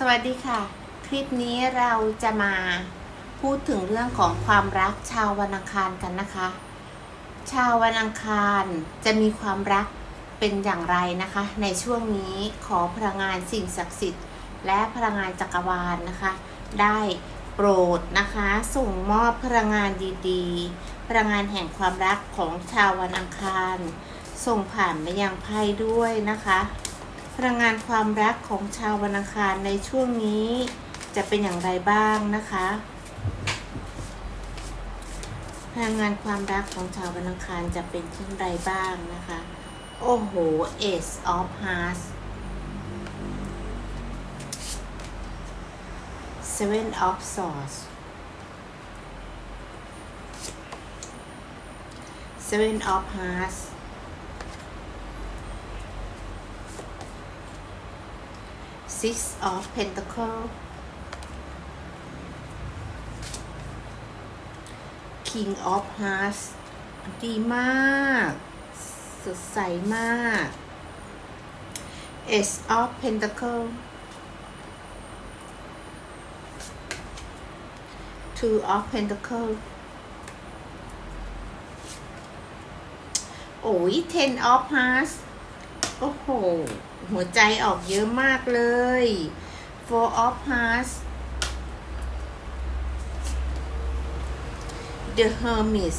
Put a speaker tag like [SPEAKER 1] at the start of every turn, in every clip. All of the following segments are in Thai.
[SPEAKER 1] สวัสดีค่ะ คลิปนี้เราจะมาพูดถึงเรื่องของความรักชาววันอังคารกันนะคะ ชาววันอังคารจะมีความรักเป็นอย่างไรนะคะ ในช่วงนี้ขอพลังงานสิ่งศักดิ์สิทธิ์ และพลังงานจักรวาลนะคะ ได้โปรดนะคะ ส่งมอบพลังงานดีๆ พลังงานแห่งความรักของชาววันอังคาร ส่งผ่านไปยังไพ่ด้วยนะคะ พลังงานความรักของชาววันอังคารในช่วงนี้จะเป็นอย่างไรบ้างนะคะ พลังงานความรักของชาววันอังคารจะเป็นเช่นไรบ้างนะคะ โอ้โห Ace of Hearts Seven of Swords Seven of Hearts Six of Pentacle King of Hearts ดีมาก สดใสมาก Ace of Pentacle Two of Pentacle โอ้ย Ten of Hearts โอ้โห หัวใจออกเยอะมากเลย Four of Hearts The Hermit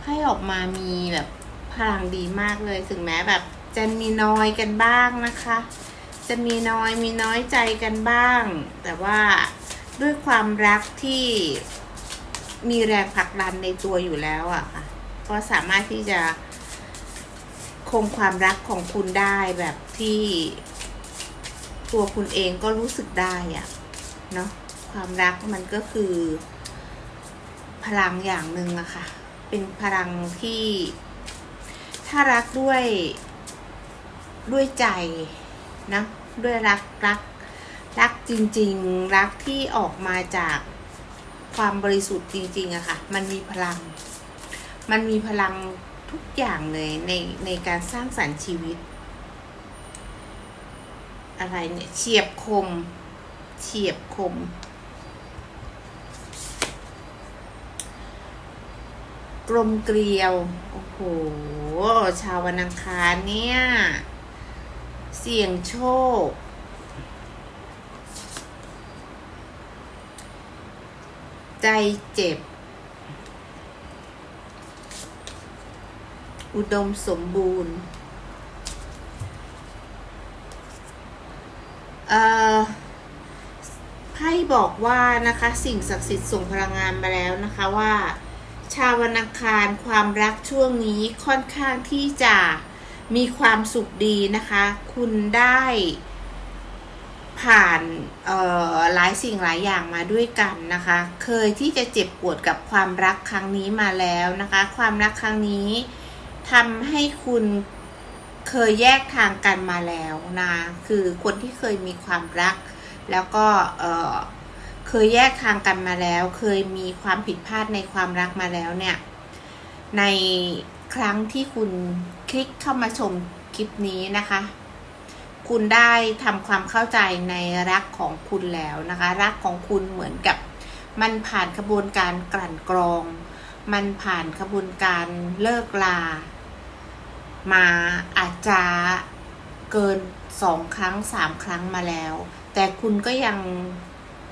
[SPEAKER 1] ไพ่ออกมามีแบบพลังดีมากเลย ถึงแม้แบบจะมีน้อยกันบ้างนะคะ จะมีน้อยมีน้อยใจกันบ้าง แต่ว่าด้วยความรักที่มีแรงผลักดันในตัวอยู่แล้วอะค่ะ ก็สามารถที่จะ คงความรักของคุณได้แบบที่ตัวคุณเองก็รู้สึกได้อะเนาะความรักมันก็คือ พลังอย่างหนึ่งอะค่ะ เป็นพลังที่ ถ้ารักด้วยด้วยใจนะด้วยรักรัก รักจริง ๆ รักที่ออกมาจากความบริสุทธิ์จริง ๆอะค่ะ มันมีพลัง มันมีพลัง ทุกอย่างเลยในในการสร้างสรรค์ชีวิต อะไรเนี่ยเฉียบคม เฉียบคม กลมเกลียว โอ้โห ชาววันอังคารเนี่ย เสี่ยงโชคใจเจ็บ อุดมสมบูรณ์ไพ่บอกว่านะคะสิ่งศักดิ์สิทธิ์ส่งพลังงานมาแล้วนะคะว่า ชาววันอังคารความรักช่วงนี้ค่อนข้างที่จะมีความสุขดีนะคะ คุณได้ผ่านหลายสิ่งหลายอย่างมาด้วยกันนะคะ เคยที่จะเจ็บปวดกับความรักครั้งนี้มาแล้วนะคะ ความรักครั้งนี้ ทำให้คุณเคยแยกทางกันมาแล้วนะคือคนที่เคยมีความรัก แล้วก็เเคยแยกทางกันมาแล้ว เคยมีความผิดพลาดในความรักมาแล้วเนี่ย ในครั้งที่คุณคลิกเข้ามาชมคลิปนี้นะคะ คุณได้ทำความเข้าใจในรักของคุณแล้วนะคะ รักของคุณเหมือนกับมันผ่านกระบวนการกลั่นกรอง มันผ่านกระบวนการเลิกลา มาอาจจะเกินสองครั้งสามครั้งมาแล้ว แต่คุณก็ยัง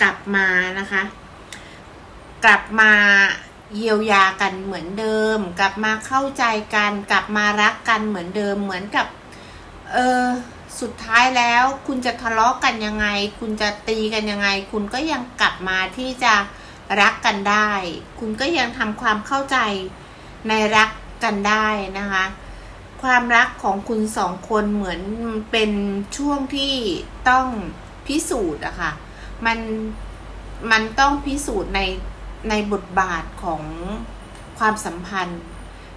[SPEAKER 1] กลับมานะคะ กลับมาเยียวยากันเหมือนเดิม กลับมาเข้าใจกัน กลับมารักกันเหมือนเดิมเหมือนกับเออสุดท้ายแล้วคุณจะทะเลาะกันยังไง คุณจะตีกันยังไง คุณก็ยังกลับมาที่จะรักกันได้ คุณก็ยังทำความเข้าใจในรักกันได้นะคะ ความรักของคุณสองคนเหมือนเป็นช่วงที่ต้องพิสูจน์อะค่ะ มันมันต้องพิสูจน์ในในบทบาทของความสัมพันธ์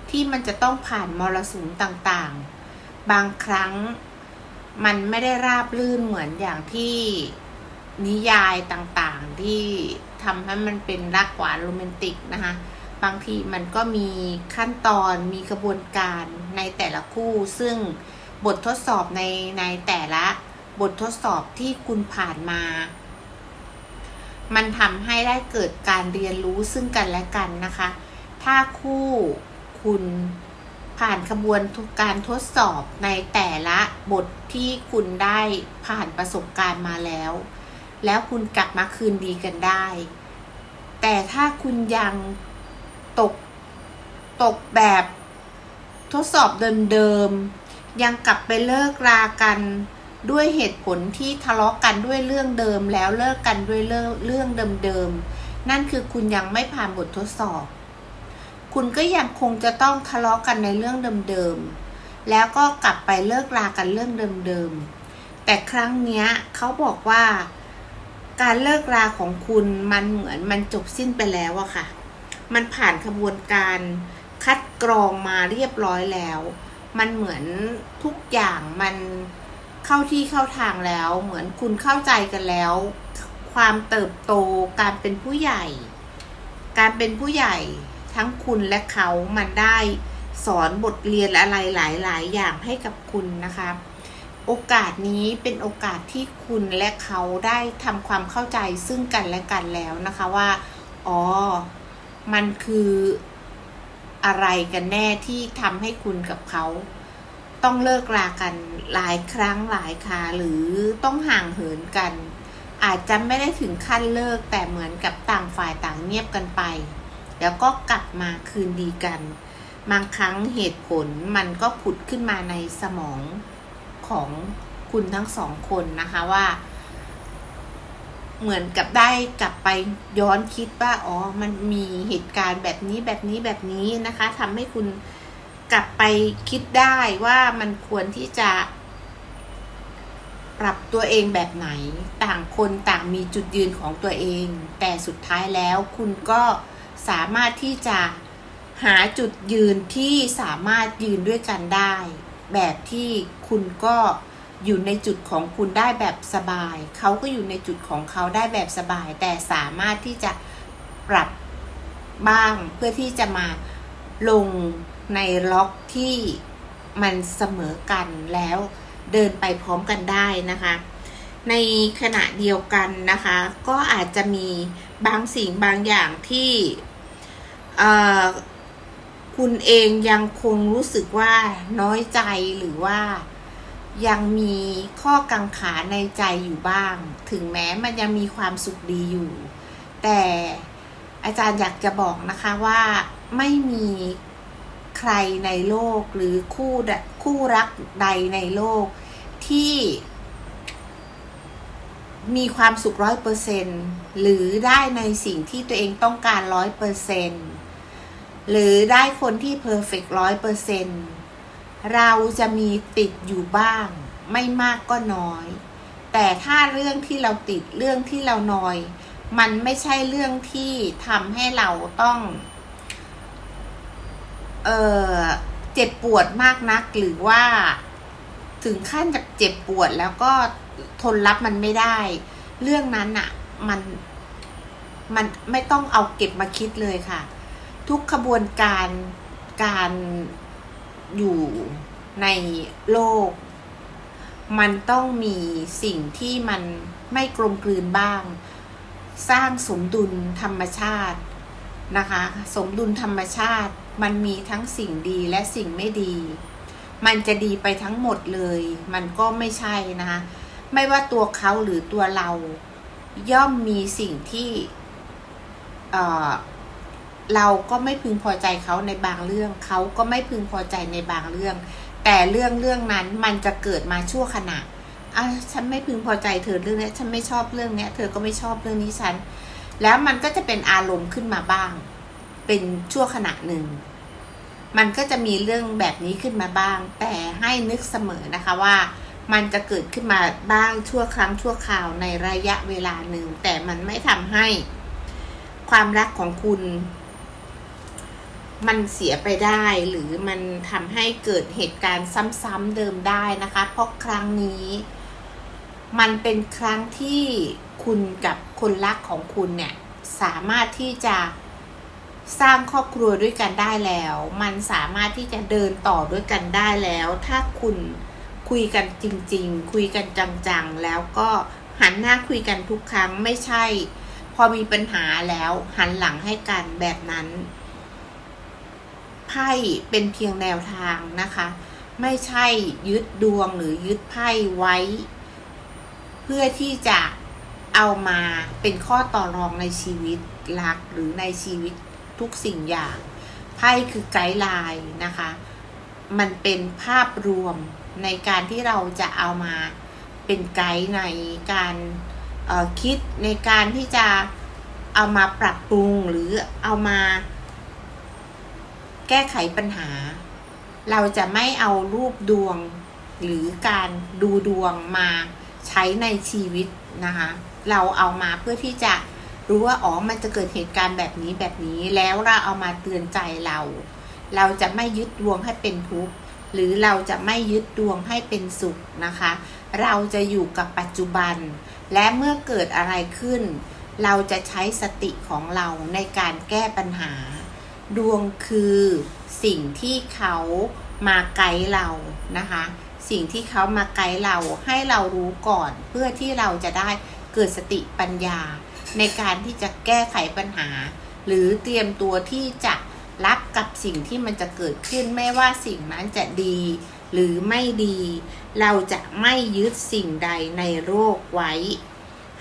[SPEAKER 1] ที่มันจะต้องผ่านมรสุมต่างๆ บางครั้งมันไม่ได้ราบรื่นเหมือนอย่างที่นิยายต่างๆที่ทำให้มันเป็นรักหวานโรแมนติกนะคะ บางทีมันก็มีขั้นตอนมีกระบวนการในแต่ละคู่ ซึ่งบททดสอบในในแต่ละบททดสอบที่คุณผ่านมา มันทำให้ได้เกิดการเรียนรู้ซึ่งกันและกันนะคะ ถ้าคู่คุณผ่านขบวนกการทดสอบในแต่ละบทที่คุณได้ผ่านประสบการณ์มาแล้ว แล้วคุณกลับมาคืนดีกันได้ แต่ถ้าคุณยัง ตก ตกแบบทดสอบเดิมๆ ยังกลับไปเลิกรากันด้วยเหตุผลที่ทะเลาะกันด้วยเรื่องเดิมแล้วเลิกกันด้วยเรื่องเรื่องเดิมๆ นั่นคือคุณยังไม่ผ่านบททดสอบ คุณก็ยังคงจะต้องทะเลาะกันในเรื่องเดิมๆ แล้วก็กลับไปเลิกรากันเรื่องเดิมๆ แต่ครั้งเนี้ยเขาบอกว่า การเลิกราของคุณมันเหมือนมันจบสิ้นไปแล้วอะค่ะ มันผ่านขบวนการคัดกรองมาเรียบร้อยแล้ว มันเหมือนทุกอย่างมันเข้าที่เข้าทางแล้ว เหมือนคุณเข้าใจกันแล้ว ความเติบโตการเป็นผู้ใหญ่ การเป็นผู้ใหญ่ทั้งคุณและเขามันได้สอนบทเรียนอะไรหลาย ๆ อย่างให้กับคุณนะคะ โอกาสนี้เป็นโอกาสที่คุณและเขาได้ทำความเข้าใจซึ่งกันและกันแล้วนะคะว่า อ๋อ มันคืออะไรกันแน่ที่ทำให้คุณกับเขา ต้องเลิกรากันหลายครั้งหลายคราหรือต้องห่างเหินกัน อาจจะไม่ได้ถึงขั้นเลิกแต่เหมือนกับต่างฝ่ายต่างเงียบกันไป แล้วก็กลับมาคืนดีกัน บางครั้งเหตุผลมันก็ผุดขึ้นมาในสมองของคุณทั้งสองคนนะคะว่า เหมือนกับได้กลับไปย้อนคิดว่าอ๋อมันมีเหตุการณ์แบบนี้แบบนี้แบบนี้นะคะทำให้คุณกลับไปคิดได้ว่ามันควรที่จะ ปรับตัวเองแบบไหน ต่างคนต่างมีจุดยืนของตัวเอง แต่สุดท้ายแล้วคุณก็สามารถที่จะหาจุดยืนที่สามารถยืนด้วยกันได้ แบบที่คุณก็ อยู่ในจุดของคุณได้แบบสบาย เขาก็อยู่ในจุดของเขาได้แบบสบาย แต่สามารถที่จะปรับบ้างเพื่อที่จะมาลงในล็อกที่มันเสมอกันแล้วเดินไปพร้อมกันได้นะคะ ในขณะเดียวกันนะคะ ก็อาจจะมีบางสิ่งบางอย่างที่คุณเองยังคงรู้สึกว่าน้อยใจหรือว่า ยังมีข้อกังขาในใจอยู่บ้าง ถึงแม้มันยังมีความสุขดีอยู่ แต่อาจารย์อยากจะบอกนะคะว่าไม่มีใครในโลกหรือคู่คู่รักใดในโลกที่มีความสุขร้อยเปอร์เซนหรือได้ในสิ่งที่ตัวเองต้องการร้อยเปอร์เซนหรือได้คนที่เพอร์เฟกร้อยเปอร์เซน เราจะมีติดอยู่บ้าง ไม่มากก็น้อย แต่ถ้าเรื่องที่เราติดเรื่องที่เรานอย มันไม่ใช่เรื่องที่ทำให้เราต้องเออเจ็บปวดมากนักหรือว่าถึงขั้นจะเจ็บปวดแล้วก็ทนรับมันไม่ได้ เรื่องนั้นอะมันมันไม่ต้องเอาเก็บมาคิดเลยค่ะ ทุกขบวนการการ อยู่ในโลก มันต้องมีสิ่งที่มันไม่กลมกลืนบ้าง สร้างสมดุลธรรมชาตินะคะ สมดุลธรรมชาติมันมีทั้งสิ่งดีและสิ่งไม่ดี มันจะดีไปทั้งหมดเลย มันก็ไม่ใช่นะคะ ไม่ว่าตัวเขาหรือตัวเรา ย่อมมีสิ่งที่ เราก็ไม่พึงพอใจเขาในบางเรื่อง เขาก็ไม่พึงพอใจในบางเรื่อง แต่เรื่องเรื่องนั้นมันจะเกิดมาชั่วขณะอะฉันไม่พึงพอใจเธอเรื่องนี้ฉันไม่ชอบเรื่องนี้เธอก็ไม่ชอบเรื่องนี้ฉัน แล้วมันก็จะเป็นอารมณ์ขึ้นมาบ้าง เป็นชั่วขณะหนึ่ง มันก็จะมีเรื่องแบบนี้ขึ้นมาบ้าง แต่ให้นึกเสมอนะคะว่ามันจะเกิดขึ้นมาบ้างชั่วครั้งชั่วคราวในระยะเวลาหนึ่ง แต่มันไม่ทำให้ความรักของคุณ มันเสียไปได้หรือมันทำให้เกิดเหตุการณ์ซ้ำๆเดิมได้นะคะ เพราะครั้งนี้ มันเป็นครั้งที่คุณกับคนรักของคุณเนี่ย สามารถที่จะสร้างครอบครัวด้วยกันได้แล้ว มันสามารถที่จะเดินต่อด้วยกันได้แล้ว ถ้าคุณคุยกันจริง ๆ คุยกันจังๆ แล้วก็หันหน้าคุยกันทุกครั้งไม่ใช่ พอมีปัญหาแล้วหันหลังให้กันแบบนั้น พ่เป็นเพียงแนวทางนะคะ ไม่ใช่ยึดดวงหรือยึดไพ่ไว้ เพื่อที่จะเอามาเป็นข้อต่อรองในชีวิตรักหรือในชีวิตทุกสิ่งอย่างไพ่คือไกด์ไลน์นะคะ มันเป็นภาพรวมในการที่เราจะเอามาเป็นไกด์ในการคิดในการที่จะเอามาปรับปรุงหรือเอามา แก้ไขปัญหา เราจะไม่เอารูปดวงหรือการดูดวงมาใช้ในชีวิตนะคะ เราเอามาเพื่อที่จะรู้ว่าอ๋อมันจะเกิดเหตุการณ์แบบนี้แบบนี้แล้วเราเอามาเตือนใจเรา เราจะไม่ยึดดวงให้เป็นทุกข์หรือเราจะไม่ยึดดวงให้เป็นสุขนะคะ เราจะอยู่กับปัจจุบัน และเมื่อเกิดอะไรขึ้น เราจะใช้สติของเราในการแก้ปัญหา ดวงคือสิ่งที่เขามาไกด์เรานะคะ สิ่งที่เขามาไกด์เราให้เรารู้ก่อนเพื่อที่เราจะได้เกิดสติปัญญา ในการที่จะแก้ไขปัญหา หรือเตรียมตัวที่จะรับกับสิ่งที่มันจะเกิดขึ้นไม่ว่าสิ่งนั้นจะดีหรือไม่ดี เราจะไม่ยึดสิ่งใดในโลกไว้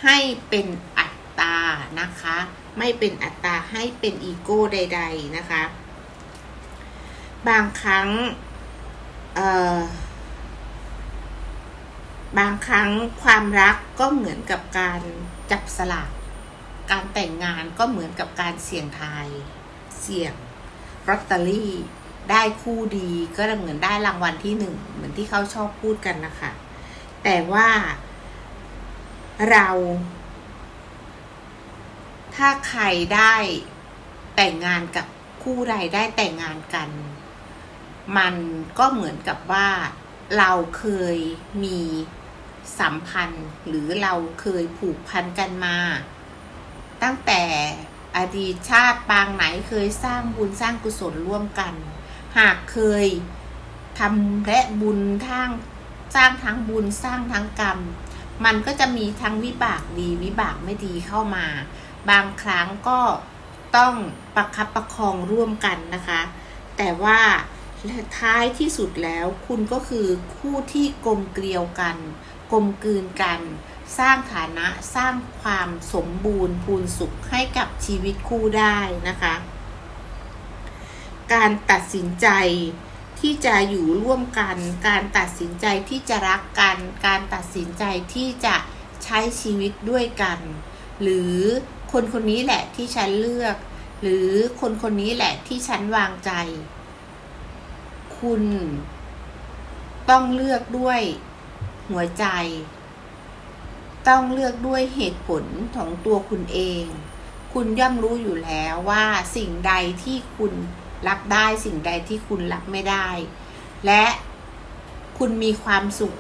[SPEAKER 1] ให้เป็นอัตตานะคะ ไม่เป็นอัตตาให้เป็นอีโก้ใด ๆ นะคะ บางครั้งบางครั้งความรักก็เหมือนกับการจับสลากการแต่งงานก็เหมือนกับการเสี่ยงทาย เสี่ยงลอตเตอรี่ ได้คู่ดีก็เหมือนได้รางวัลที่หนึ่งเหมือนที่เขาชอบพูดกันนะคะ แต่ว่าเรา ถ้าใครได้แต่งงานกับคู่ใดได้แต่งงานกัน มันก็เหมือนกับว่าเราเคยมีสัมพันธ์ หรือเราเคยผูกพันกันมา ตั้งแต่อดีตชาติปางไหนเคยสร้างบุญสร้างกุศลร่วมกัน หากเคยทำและบุญทั้งสร้างทั้งบุญสร้างทั้งกรรม มันก็จะมีทั้งวิบากดีวิบากไม่ดีเข้ามา บางครั้งก็ต้องประคับประคองร่วมกันนะคะ แต่ว่าท้ายที่สุดแล้วคุณก็คือคู่ที่กลมเกลียวกัน กลมกลืนกัน สร้างฐานะสร้างความสมบูรณ์พูนสุขให้กับชีวิตคู่ได้นะคะ การตัดสินใจที่จะอยู่ร่วมกัน การตัดสินใจที่จะรักกัน การตัดสินใจที่จะใช้ชีวิตด้วยกัน หรือ คนคนนี้แหละที่ฉันเลือก หรือคนคนนี้แหละที่ฉันวางใจ คุณต้องเลือกด้วยหัวใจ ต้องเลือกด้วยเหตุผลของตัวคุณเอง คุณย่อมรู้อยู่แล้วว่าสิ่งใดที่คุณรับได้สิ่งใดที่คุณรับไม่ได้ และคุณมีความสุข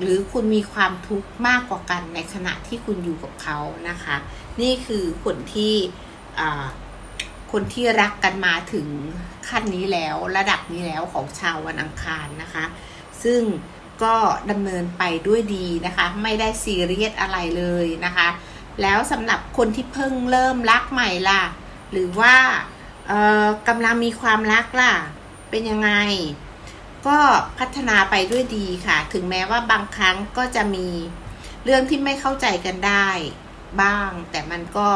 [SPEAKER 1] หรือคุณมีความทุกข์มากกว่ากันในขณะที่คุณอยู่กับเขานะคะ นี่คือคนที่คนที่รักกันมาถึงขั้นนี้แล้วระดับนี้แล้วของชาววันอังคารนะคะ ซึ่งก็ดำเนินไปด้วยดีนะคะ ไม่ได้ซีเรียสอะไรเลยนะคะ แล้วสำหรับคนที่เพิ่งเริ่มรักใหม่ล่ะ หรือว่ากำลังมีความรักล่ะ เป็นยังไง ก็พัฒนาไปด้วยดีค่ะ ถึงแม้ว่าบางครั้งก็จะมีเรื่องที่ไม่เข้าใจกันได้บ้าง แต่มันก็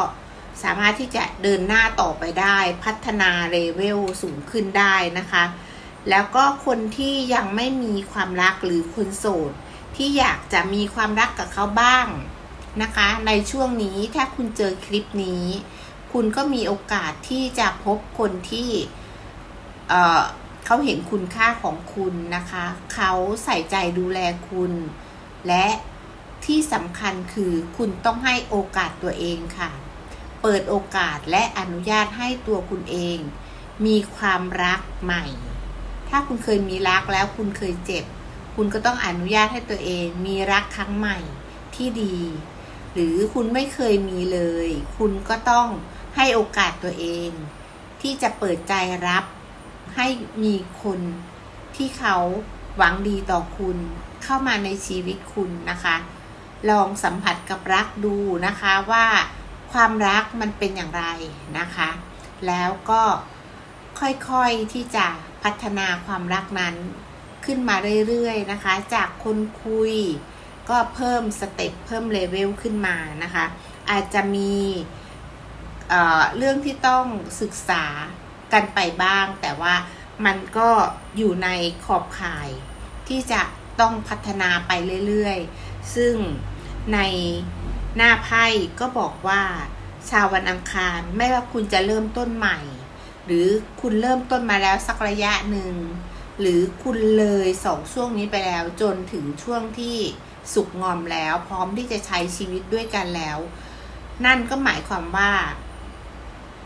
[SPEAKER 1] สามารถที่จะเดินหน้าต่อไปได้ พัฒนาเลเวลสูงขึ้นได้นะคะ แล้วก็คนที่ยังไม่มีความรักหรือคนโสด ที่อยากจะมีความรักกับเขาบ้างนะคะ ในช่วงนี้ถ้าคุณเจอคลิปนี้ คุณก็มีโอกาสที่จะพบคนที่เอ่อ เขาเห็นคุณค่าของคุณนะคะ เขาใส่ใจดูแลคุณ และที่สำคัญคือคุณต้องให้โอกาสตัวเองค่ะ เปิดโอกาสและอนุญาตให้ตัวคุณเอง มีความรักใหม่ ถ้าคุณเคยมีรักแล้วคุณเคยเจ็บ คุณก็ต้องอนุญาตให้ตัวเอง มีรักครั้งใหม่ที่ดี หรือคุณไม่เคยมีเลย คุณก็ต้องให้โอกาสตัวเอง ที่จะเปิดใจรับ ให้มีคนที่เขาหวังดีต่อคุณเข้ามาในชีวิตคุณนะคะ ลองสัมผัสกับรักดูนะคะว่าความรักมันเป็นอย่างไรนะคะ แล้วก็ค่อยๆที่จะพัฒนาความรักนั้นขึ้นมาเรื่อยๆนะคะ จากคนคุยก็เพิ่มสเต็ปเพิ่มเลเวลขึ้นมานะคะ อาจจะมีเเรื่องที่ต้องศึกษา กันไปบ้าง แต่ว่ามันก็อยู่ในขอบข่ายที่จะต้องพัฒนาไปเรื่อยๆ ซึ่งในหน้าไพ่ก็บอกว่า ชาววันอังคารไม่ว่าคุณจะเริ่มต้นใหม่ หรือคุณเริ่มต้นมาแล้วสักระยะหนึ่ง หรือคุณเลยสองช่วงนี้ไปแล้วจนถึงช่วงที่สุกงอมแล้ว พร้อมที่จะใช้ชีวิตด้วยกันแล้ว นั่นก็หมายความว่า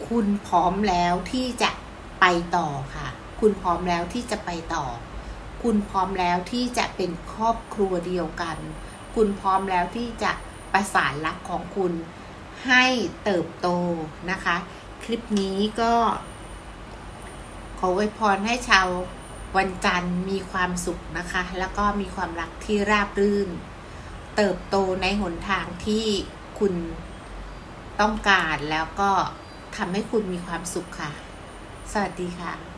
[SPEAKER 1] คุณพร้อมแล้วที่จะไปต่อค่ะ คุณพร้อมแล้วที่จะไปต่อ คุณพร้อมแล้วที่จะเป็นครอบครัวเดียวกัน คุณพร้อมแล้วที่จะประสานรักของคุณให้เติบโตนะคะ คลิปนี้ก็ ขออวยพรให้ชาววันจันทร์มีความสุขนะคะ แล้วก็มีความรักที่ราบรื่น เติบโตในหนทางที่คุณต้องการแล้วก็ ทำให้คุณมีความสุขค่ะ สวัสดีค่ะ